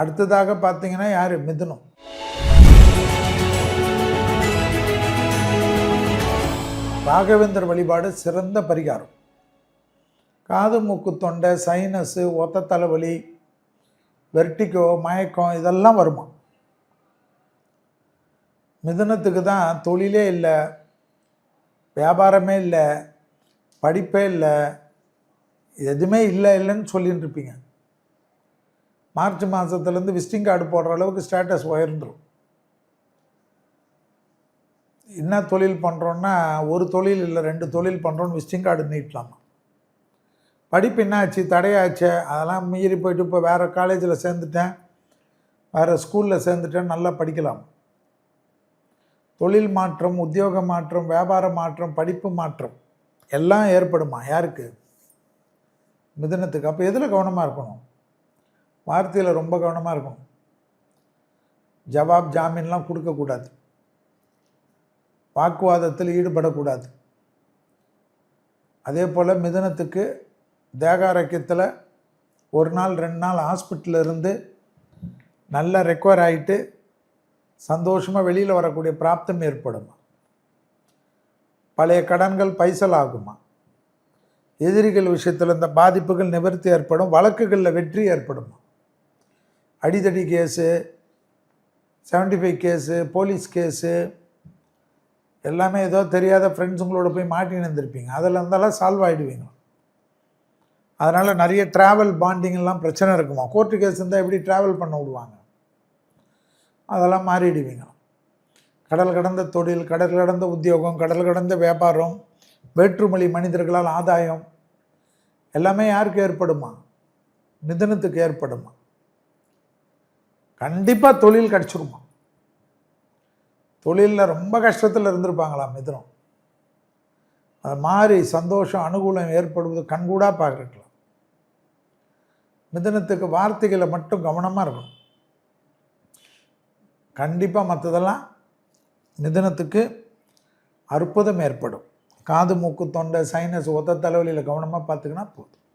அடுத்ததாக பார்த்தீங்கன்னா யார்? மிதுனம் ராகவேந்தர் வழிபாடு சிறந்த பரிகாரம். காது மூக்கு தொண்டை சைனஸு ஒத்த தலைவலி வெர்டிகோ மயக்கம் இதெல்லாம் வருமா? மிதுனத்துக்கு தான் தொழிலே இல்லை வியாபாரமே இல்லை படிப்பே இல்லை எதுவுமே இல்லை இல்லைன்னு சொல்லிட்டு இருப்பீங்க. மார்ச் மாதத்துலேருந்து விசிட்டிங் கார்டு போடுற அளவுக்கு ஸ்டேட்டஸ் உயர்ந்துடும் என்ன தொழில் பண்ணுறோன்னா ஒரு தொழில் இல்லை ரெண்டு தொழில் பண்ணுறோன்னு விசிட்டிங் கார்டு நீட்டலாமா? படிப்பு என்னாச்சு தடையாச்சு? அதெல்லாம் மீறி போயிட்டு இப்போ வேறு காலேஜில் சேர்ந்துட்டேன். வேறு ஸ்கூலில் சேர்ந்துட்டேன் நல்லா படிக்கலாம். தொழில் மாற்றம் உத்தியோக மாற்றம் வியாபார மாற்றம் படிப்பு மாற்றம் எல்லாம் ஏற்படுமா? யாருக்கு? மிதனத்துக்கு. அப்போ எதில் கவனமாக இருக்கணும்? வார்த்தையில் ரொம்ப கவனமாக இருக்கும் ஜவாப் ஜாமீன்லாம் கொடுக்கக்கூடாது வாக்குவாதத்தில் ஈடுபடக்கூடாது. அதே போல் மிதுனத்துக்கு தேகாரோக்கியத்தில் ஒரு நாள் ரெண்டு நாள் ஹாஸ்பிட்டலில் இருந்து நல்லா ரெக்கவர் ஆகிட்டு சந்தோஷமாக வெளியில் வரக்கூடிய பிராப்தம் ஏற்படுமா? பழைய கடன்கள் பைசல் ஆகுமா? எதிரிகள் விஷயத்தில் இந்த பாதிப்புகள் நிவர்த்தி ஏற்படும் வழக்குகளில் வெற்றி ஏற்படுமா? அடிதடி case seventy five case police case எல்லாமே ஏதோ தெரியாத ஃப்ரெண்ட்ஸுங்களோட போய் மாட்டின்னு இருந்திருப்பீங்க. அதில் இருந்தாலும் சால்வ் ஆகிடுவீங்க அதனால் நிறைய ட்ராவல் பாண்டிங்லாம் பிரச்சனை இருக்குமா? கோர்ட்டு கேஸ் இருந்தால் எப்படி ட்ராவல் பண்ண விடுவாங்க? அதெல்லாம் மாறிடுவீங்க. கடல் கடந்த தொழில் கடல் கடந்த உத்தியோகம் கடல் கடந்த வியாபாரம் வேற்றுமொழி மனிதர்களால் ஆதாயம் எல்லாமே யாருக்கு ஏற்படுமா? மிதனத்துக்கு ஏற்படுமா? கண்டிப்பாக தொழில் கிடச்சிருமா? தொழிலில் ரொம்ப கஷ்டத்தில் இருந்திருப்பாங்களாம் மிதுனம். அது மாதிரி சந்தோஷம் அனுகூலம் ஏற்படுவது கண்கூடாக பார்க்கலாம் மிதனத்துக்கு வார்த்தைகளை மட்டும் கவனமாக இருக்கணும். கண்டிப்பாக மற்றதெல்லாம் மிதனத்துக்கு அற்புதம் ஏற்படும். காது மூக்கு தொண்டை சைனஸ் ஒத்த தலைவலியில் கவனமாக பார்த்துக்கினா போதும்.